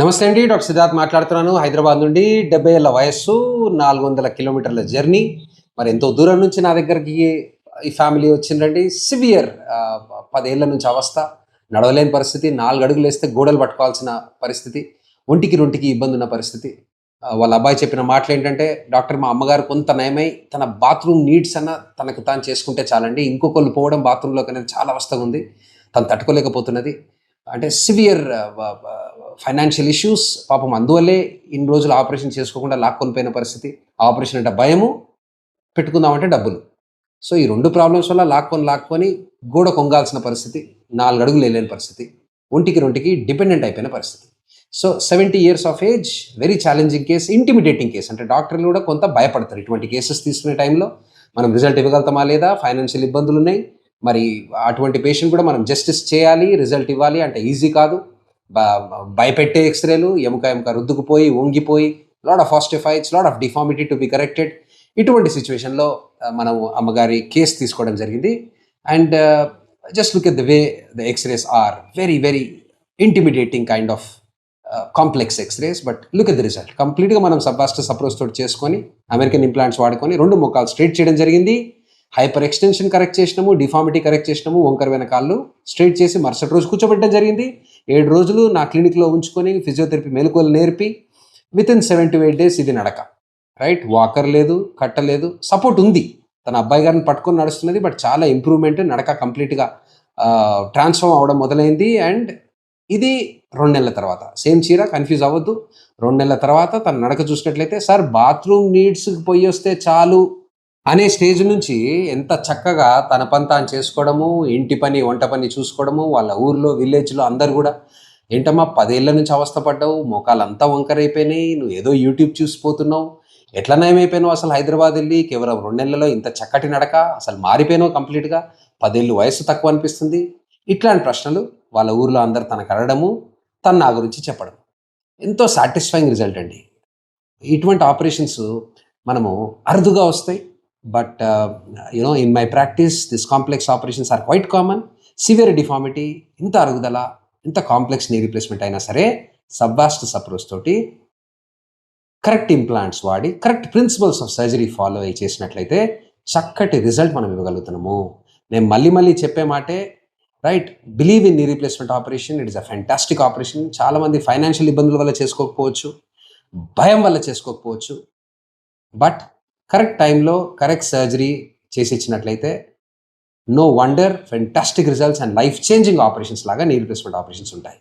నమస్తే అండి డాక్టర్ సిద్ధార్థ్ మాట్లాడుతున్నాను. హైదరాబాద్ నుండి డెబ్బై ఏళ్ళ వయస్సు నాలుగు వందల కిలోమీటర్ల జర్నీ. మరి ఎంతో దూరం నుంచి నా దగ్గరికి ఈ ఫ్యామిలీ వచ్చిందండి. సివియర్ పదేళ్ళ నుంచి అవస్థ. నడవలేని పరిస్థితి నాలుగు అడుగులు వేస్తే గోడలు పట్టుకోవాల్సిన పరిస్థితి ఒంటికి రొంటికి ఇబ్బంది ఉన్న పరిస్థితి. వాళ్ళ అబ్బాయి చెప్పిన మాటలు ఏంటంటే డాక్టర్ మా అమ్మగారు కొంత నయమై తన బాత్రూమ్ నీడ్స్ అన్న తనకు తాను చేసుకుంటే చాలండి. ఇంకొకళ్ళు పోవడం బాత్రూంలోకి అనేది చాలా అవస్థగా ఉంది. తను తట్టుకోలేకపోతున్నది. అంటే సివియర్ ఫైనాన్షియల్ ఇష్యూస్ పాపం అందువల్లే ఇన్ని రోజులు ఆపరేషన్ చేసుకోకుండా లాక్కొనిపోయిన పరిస్థితి. ఆపరేషన్ అంటే భయము పెట్టుకుందామంటే డబ్బులు. సో ఈ రెండు ప్రాబ్లమ్స్ వల్ల లాక్కొని లాక్కొని గోడ కొంగాల్సిన పరిస్థితి నాలుగు అడుగులు వెళ్ళలేని పరిస్థితి ఒంటికి రొంటికి డిపెండెంట్ అయిపోయిన పరిస్థితి. So seventy years of age very challenging case intimidating case అంటే డాక్టర్లు కూడా కొంత భయపడతారు ఇటువంటి కేసెస్ తీసుకునే టైంలో. మనం రిజల్ట్ ఇవ్వగలుగుతామా లేదా? ఫైనాన్షియల్ ఇబ్బందులు ఉన్నాయి. మరి అటువంటి పేషెంట్ కూడా మనం జస్టిస్ చేయాలి రిజల్ట్ ఇవ్వాలి అంటే ఈజీ కాదు. భయపెట్టే ఎక్స్రేలు ఎముక ఎముక రుద్దుకుపోయి వంగిపోయి lot of osteophytes lot of deformity to be corrected ఇటువంటి సిచ్యువేషన్లో మనం అమ్మగారి కేసు తీసుకోవడం జరిగింది. And just look at the way the x-rays are very very intimidating kind of complex x-rays but look at the result కంప్లీట్గా మనం సబ్బాస్టస్ సప్రోస్ తోటి చేసుకొని అమెరికన్ ఇంప్లాంట్స్ వాడుకొని రెండు ముఖాలు స్ట్రేట్ చేయడం జరిగింది. హైపర్ ఎక్స్టెన్షన్ కరెక్ట్ చేసినాము డిఫార్మిటీ కరెక్ట్ చేసినాము వంకర వెనకాళ్ళు స్ట్రేట్ చేసి మరుసటి రోజు కూర్చోబెట్టడం జరిగింది. ఏడు రోజులు నా క్లినిక్లో ఉంచుకొని ఫిజియోథెరపీ మెలకువలు నేర్పి within seven to eight days ఇది నడక. రైట్ వాకర్ లేదు కట్టలేదు సపోర్ట్ ఉంది. తన అబ్బాయి గారిని పట్టుకొని నడుస్తున్నది బట్ చాలా ఇంప్రూవ్మెంట్ నడక కంప్లీట్గా ట్రాన్స్ఫార్మ్ అవ్వడం మొదలైంది అండ్ ఇది రెండు నెలల తర్వాత. సేమ్ చీర కన్ఫ్యూజ్ అవ్వద్దు. రెండు నెలల తర్వాత తన నడక చూసినట్లయితే సార్ బాత్రూమ్ నీడ్స్కి పోయి వస్తే చాలు. అనే స్టేజ్ నుంచి ఎంత చక్కగా తన పని తాను చేసుకోవడము ఇంటి పని వంట పని చూసుకోవడము వాళ్ళ ఊర్లో విలేజ్లో అందరు కూడా ఏంటమ్మా పదేళ్ళ నుంచి అవస్థపడ్డావు మోకాలు వంకరైపోయినాయి నువ్వు ఏదో యూట్యూబ్ చూసిపోతున్నావు ఎట్లా నయమైపోయినావు అసలు హైదరాబాద్ వెళ్ళి? కేవలం రెండు నెలల్లో ఇంత చక్కటి నడక అసలు మారిపోయినావు కంప్లీట్గా పదేళ్ళు వయసు తక్కువ అనిపిస్తుంది. ఇట్లాంటి ప్రశ్నలు వాళ్ళ ఊర్లో అందరు తనకు అడగడము తను నా గురించి చెప్పడం. ఎంతో సాటిస్ఫైయింగ్ రిజల్ట్ అండి. ఇటువంటి ఆపరేషన్స్ మనము అరుదుగా వస్తాయి. But you know in my practice this complex operations are quite common severe deformity ఇంత అరుగుదల ఇంత కాంప్లెక్స్ నీ రీప్లేస్మెంట్ అయినా సరే సబ్బాస్ట్ సప్రోస్ తోటి కరెక్ట్ ఇంప్లాంట్స్ వాడి correct principles of surgery follow అయ్యి చేసినట్లయితే చక్కటి రిజల్ట్ మనం ఇవ్వగలుగుతున్నాము. నేను మళ్ళీ మళ్ళీ చెప్పే మాటే right believe in knee replacement operation it is a fantastic operation చాలామంది ఫైనాన్షియల్ ఇబ్బందుల వల్ల చేసుకోకపోవచ్చు భయం వల్ల చేసుకోకపోవచ్చు. బట్ కరెక్ట్ టైంలో కరెక్ట్ సర్జరీ చేసి ఇచ్చినట్లయితే no wonder fantastic results and life changing operations లాగా నీ రిప్లేస్మెంట్ ఆపరేషన్స్ ఉంటాయి.